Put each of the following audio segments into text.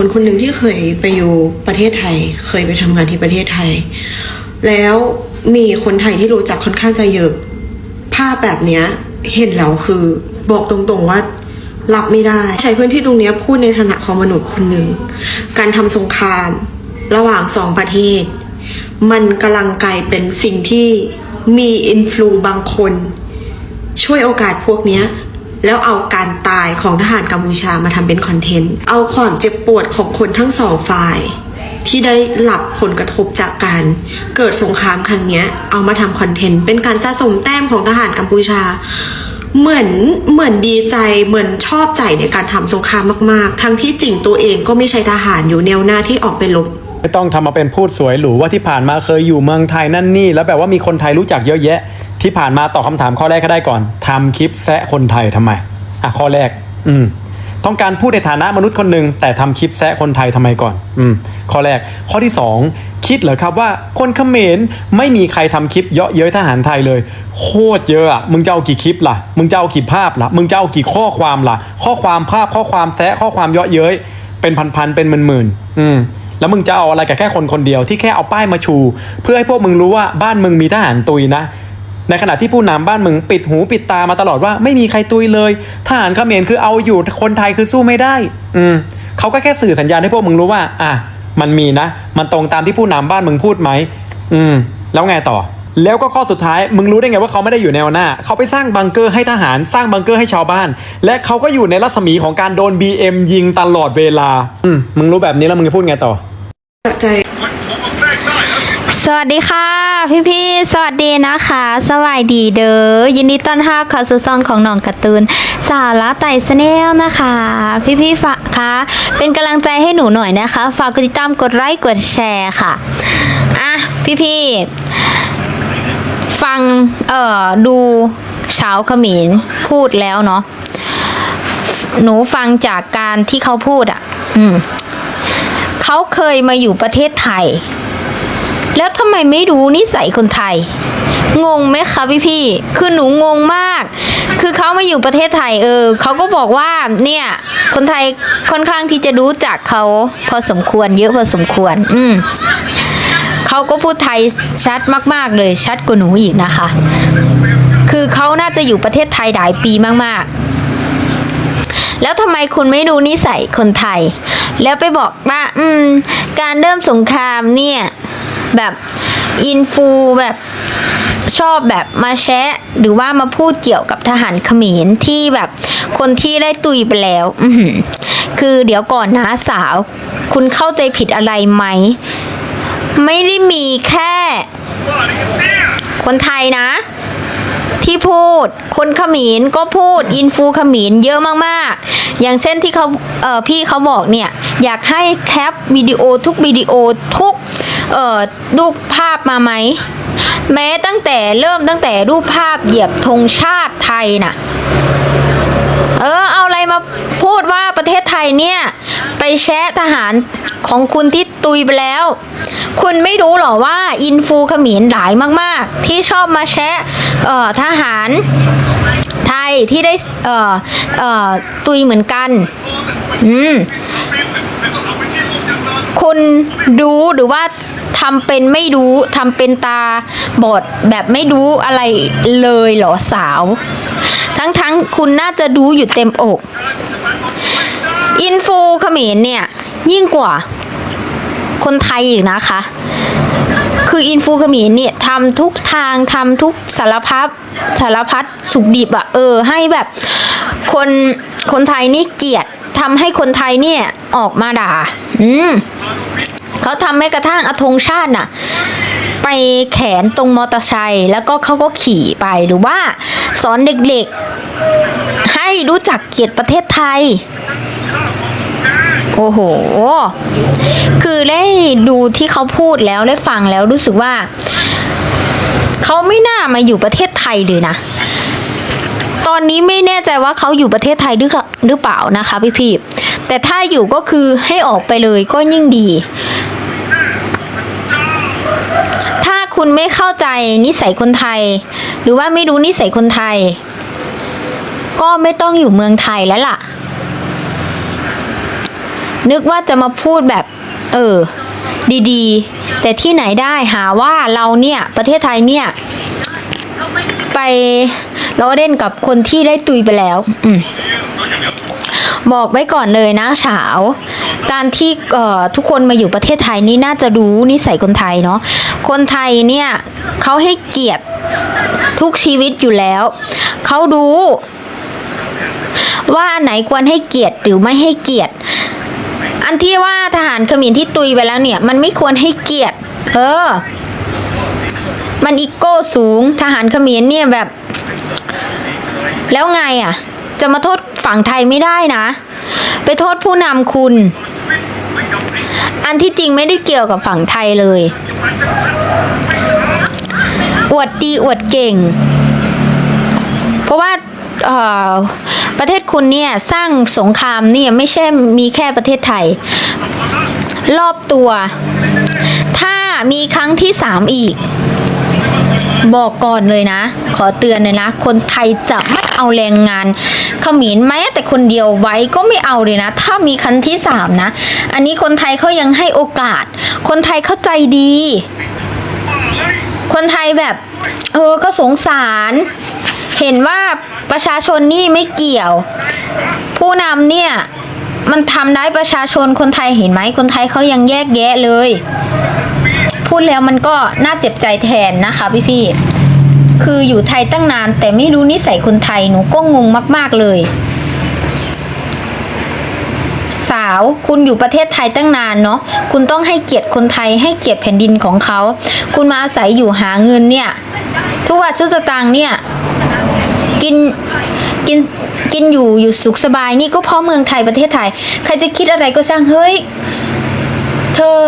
คนคนหนึ่งที่เคยไปอยู่ประเทศไทย เคยไปทำงานที่ประเทศไทย แล้วมีคนไทยที่รู้จักค่อนข้างจะเยอะภาพแบบเนี้ยเห็นแล้วคือบอกตรงๆว่ารับไม่ได้ ใช้พื้นที่ตรงนี้พูดในฐานะของมนุษย์คนหนึ่ง การทำสงครามระหว่างสองประเทศ มันกำลังกลายเป็นสิ่งที่มีอินฟลูบางคน ช่วยโอกาสพวกนี้ แล้วเอาการตายของทหารกัมพูชามาทำเป็นคอนเทนต์ เอาความเจ็บปวดของคนทั้งสองฝ่าย ที่ได้หลับผลกระทบจากการเกิดสงครามครั้งนี้เอามาทำคอนเทนต์ เป็นการสะสมแต้มของทหารกัมพูชา เหมือนเหมือนดีใจเหมือนชอบใจในการทำสงครามมาก ๆ ทั้งที่จริงตัวเองก็ไม่ใช่ทหารอยู่แนวหน้าที่ออกไปรบไม่ต้องทำมาเป็นพูดสวยหรูว่าที่ผ่านมาเคยอยู่เมืองไทยนั่นนี่ แล้วแบบว่ามีคนไทยรู้จักเยอะแยะ ที่ผ่านมาตอบคำถามข้อแรกก็ได้ก่อนทำคลิปแซะคนไทยทำไมอะข้อแรก อืมต้องการพูดในฐานะมนุษย์คนหนึ่งแต่ทำคลิปแซะคนไทยทำไมก่อน อืมข้อแรก ข้อที่สองคิดเหรอครับว่าคนเขมรไม่มีใครทำคลิปเยอะเย้ยทหารไทยเลย โคตรเยอะอะมึงจะเอากี่คลิปล่ะ มึงจะเอากี่ภาพล่ะ มึงจะเอากี่ข้อความล่ะ ข้อความภาพข้อความแซะข้อความเยอะเย้ยเป็นพันๆเป็นหมื่นๆอืมแล้วมึงจะเอาอะไรกับแค่คนคนเดียวที่แค่เอาป้ายมาชู เพื่อให้พวกมึงรู้ว่าบ้านมึงมีทหารตุยนะ ในขณะที่ผู้นำบ้านมึงปิดหูปิดตามาตลอดว่าไม่มีใครตุยเลยทหารเขมรคือเอาอยู่คนไทยคือสู้ไม่ได้ อืมเขาก็แค่สื่อสัญญาณให้พวกมึงรู้ว่า อะมันมีนะ มันตรงตามที่ผู้นำบ้านมึงพูดไหมอืม แล้วไงต่อ แล้วก็ข้อสุดท้ายมึงรู้ได้ไงว่าเขาไม่ได้อยู่แนวหน้า เขาไปสร้างบังเกอร์ให้ทหารสร้างบังเกอร์ให้ชาวบ้าน และเขาก็อยู่ในรัศมีของการโดน BM ยิงตลอดเวลา อืมมึงรู้แบบนี้แล้วมึงจะพูดไงต่อใจ สวัสดีค่ะ พี่พี่สวัสดีนะคะ สวัสดีเด้อยินดีต้อนรับเข้าสู่ซองของน้องการ์ตูนสาระไต่สแนลนะคะ พี่พี่ฝากคะเป็นกำลังใจให้หนูหน่อยนะคะ ฝากกดติดตามกดไลค์กดแชร์ค่ะอะพี่พี่ฟังเอ่อดูสาวขมินพูดแล้วเนาะหนูฟังจากการที่เขาพูดอะ อืมเขาเคยมาอยู่ประเทศไทย แล้วทำไมไม่รู้นิสัยคนไทย งงไหมคะพี่พี่คือหนูงงมาก คือเขามาอยู่ประเทศไทยเออเขาก็บอกว่าเนี่ย คนไทยค่อนข้างที่จะรู้จักเขาพอสมควร เยอะพอสมควร อืมเขาก็พูดไทยชัดมาก ๆ เลยชัดกว่าหนูอีกนะคะ คือเขาน่าจะอยู่ประเทศไทยหลายปีมาก ๆ แล้วทำไมคุณไม่ดูนิสัยคนไทย แล้วไปบอกว่า อืม การเริ่มสงครามเนี่ย แบบอินฟูแบบชอบแบบมาแชะหรือว่ามาพูดเกี่ยวกับทหารเขมรที่แบบคนที่ได้ตุยไปแล้ว อืคือเดี๋ยวก่อนนะสาว คุณเข้าใจผิดอะไรไหม ไม่ได้มีแค่ คนไทยนะ ที่พูด คนเขมรก็พูดอินฟูเขมรเยอะมากๆ อย่างเช่นที่เขาเออพี่เขาบอกเนี่ย อยากให้แคปวิดีโอทุกวิดีโอทุก เอ่อรูปภาพมาไหมแม้ตั้งแต่เริ่มตั้งแต่รูปภาพเหยียบธงชาติไทยน่ะเออเอาอะไรมาพูดว่าประเทศไทยเนี่ย ไปแชะทหารของคุณที่ตุยไปแล้ว คุณไม่รู้หรอว่าอินฟูเขมรหลายมาก ๆ ที่ชอบมาแชะเอ่อทหารไทยที่ได้เอ่อเอ่อตุยเหมือนกัน อืมคุณดูหรือว่า ทำเป็นไม่รู้ทำเป็นตาบอดแบบไม่รู้อะไรเลยเหรอสาว ทั้งๆคุณน่าจะดูอยู่เต็มอก อินฟูเขมรเนี่ย ยิ่งกว่าคนไทยอีกนะคะ คืออินฟูเขมรเนี่ยทำทุกทางทำทุกสารพัดสารพัดสุกดิบอะเออ ให้แบบคนคนไทยนี่เกลียดทำให้คนไทยเนี่ยออกมาด่า อืม เขาทำให้กระทั่งอธงชาติน่ะไปแขนตรงมอเตอร์ไซค์แล้วก็เขาก็ขี่ไปหรือว่าสอนเด็กๆ ให้รู้จักเกียรติประเทศไทย โอ้โห คือได้ดูที่เขาพูดแล้วได้ฟังแล้วรู้สึกว่า เขาไม่น่ามาอยู่ประเทศไทยเลยนะ ตอนนี้ไม่แน่ใจว่าเขาอยู่ประเทศไทยหรือหรือเปล่านะคะพี่พี่ แต่ถ้าอยู่ก็คือให้ออกไปเลยก็ยิ่งดี ถ้าคุณไม่เข้าใจนิสัยคนไทย หรือว่าไม่รู้นิสัยคนไทย ก็ไม่ต้องอยู่เมืองไทยแล้วล่ะ นึกว่าจะมาพูดแบบ เออ ดีๆ แต่ที่ไหนได้หาว่าเราเนี่ยประเทศไทยเนี่ย ไปล้อเล่นกับคนที่ได้ตุยไปแล้ว อืม บอกไว้ก่อนเลยนะเฉาวการที่ทุกคนมาอยู่ประเทศไทยนี่น่าจะรู้นิสัยคนไทยเนาะคนไทยเนี่ยเขาให้เกียรติทุกชีวิตอยู่แล้วเขารู้ว่าอันไหนควรให้เกียรติหรือไม่ให้เกียรติ อันที่ว่าทหารเขมรที่ตุยไปแล้วเนี่ย มันไม่ควรให้เกียรติ เออ มันอีโก้สูงทหารเขมรเนี่ยแบบ แล้วไงอะ จะมาโทษฝั่งไทยไม่ได้นะ ไปโทษผู้นำคุณ อันที่จริงไม่ได้เกี่ยวกับฝั่งไทยเลย อวดดีอวดเก่ง เพราะว่าเอ่อประเทศคุณเนี่ยสร้างสงครามเนี่ยไม่ใช่มีแค่ประเทศไทย รอบตัว ถ้ามีครั้งที่สามอีก บอกก่อนเลยนะ ขอเตือนเลยนะ คนไทยจะไม่เอาแรงงานเขมรแม้แต่คนเดียวไว้ก็ไม่เอาเลยนะ ถ้ามีครั้งที่สามนะ อันนี้คนไทยเขายังให้โอกาส คนไทยเข้าใจดี คนไทยแบบ เออก็สงสาร เห็นว่าประชาชนนี่ไม่เกี่ยว ผู้นำเนี่ย มันทำร้ประชาชนคนไทยเห็นไหมคนไทยเขายังแยกแยะเลย พูดแล้วมันก็น่าเจ็บใจแทนนะคะพี่พี่คืออยู่ไทยตั้งนานแต่ไม่รู้นิสัยคนไทยหนูก็งงมาก ๆ เลย สาวคุณอยู่ประเทศไทยตั้งนานเนาะคุณต้องให้เกียรติคนไทยให้เกียรติแผ่นดินของเขา คุณมาอาศัยอยู่หาเงินเนี่ย ทุกวันซื้อสตางค์เนี่ย กินกินกินอยู่อยู่สุขสบายนี่ก็เพราะเมืองไทยประเทศไทย ใครจะคิดอะไรก็ช่างเฮ้ย เธอ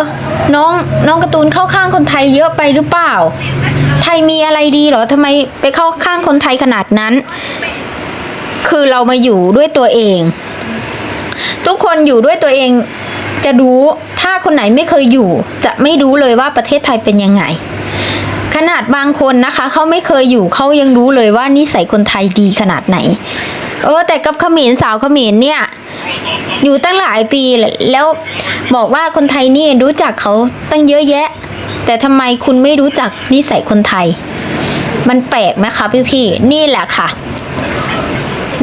น้องน้องการ์ตูนเข้าข้างคนไทยเยอะไปหรือเปล่า ไทยมีอะไรดีเหรอทำไมไปเข้าข้างคนไทยขนาดนั้น คือเรามาอยู่ด้วยตัวเอง ทุกคนอยู่ด้วยตัวเองจะรู้ถ้าคนไหนไม่เคยอยู่ จะไม่รู้เลยว่าประเทศไทยเป็นยังไง ขนาดบางคนนะคะเขาไม่เคยอยู่เขายังรู้เลยว่านิสัยคนไทยดีขนาดไหน เออแต่กับขมรสาวขมรเนี่ย อยู่ตั้งหลายปีแล้วบอกว่าคนไทยนี่รู้จักเขาตั้งเยอะแยะ แต่ทำไมคุณไม่รู้จักนิสัยคนไทย มันแปลกไหมคะพี่ๆนี่แหละค่ะ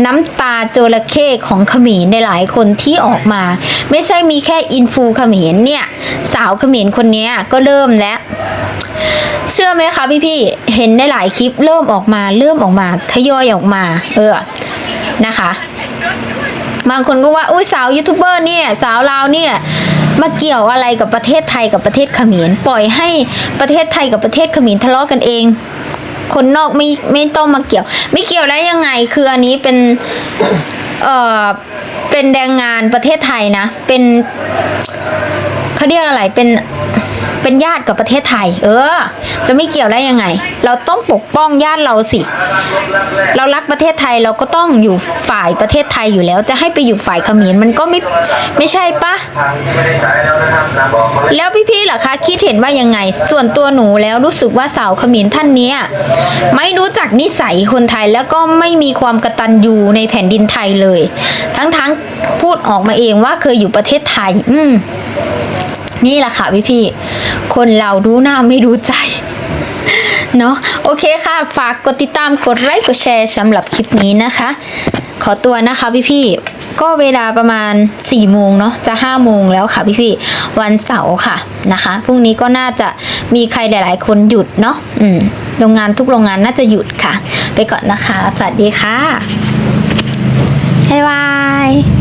น้ำตาโจระเข้ของขมรในหลายคนที่ออกมา ไม่ใช่มีแค่อินฟูขมรเนี่ย สาวขมรคนนี้ก็เริ่มแล้วเชื่อไหมคะพี่พี่เห็นในหลายคลิปเริ่มออกมาเริ่มออกมาทยอยออกมา เออนะคะ บางคนก็ว่าอุ้ยสาวยูทูบเบอร์เนี่ยสาวลาวเนี่ยมาเกี่ยวอะไรกับประเทศไทยกับประเทศเขมรปล่อยให้ประเทศไทยกับประเทศเขมรทะเลาะกันเอง คนนอกไม่ไม่ต้องมาเกี่ยว ไม่เกี่ยวได้ยังไงคืออันนี้เป็นเอ่อเป็นแรงงานประเทศไทยนะ เป็นเขาเรียกอะไรเป็น เป็นญาติกับประเทศไทย เออ จะไม่เกี่ยวได้ยังไง เราต้องปกป้องญาติเราสิ เรารักประเทศไทยเราก็ต้องอยู่ฝ่ายประเทศไทยอยู่แล้ว จะให้ไปอยู่ฝ่ายเขมรมันก็ไม่ไม่ใช่ปะแล้วพี่ๆล่ะคะ คิดเห็นว่ายังไง ส่วนตัวหนูแล้วรู้สึกว่าสาวเขมรท่านเนี้ยไม่รู้จักนิสัยคนไทยแล้วก็ไม่มีความกระตันยูในแผ่นดินไทยเลย ทั้งๆพูดออกมาเองว่าเคยอยู่ประเทศไทย อืม นี่แหละค่ะพี่ๆคนเรารู้หน้าไม่รู้ใจเนาะโอเคค่ะ ฝากกดติดตามกดไลค์กดแชร์สำหรับคลิปนี้นะคะ ขอตัวนะคะพี่ๆก็เวลาประมาณ4ี่โมงเนาะจะ5้าโมงแล้วค่ะพี่ๆวันเสาร์ค่ะนะคะพรุ่งนี้ก็น่าจะมีใครหลาย ๆ คนหยุดเนาะอืมโรงงานทุกโรงงานน่าจะหยุดค่ะ ไปก่อนนะคะ สวัสดีค่ะบ๊ายบาย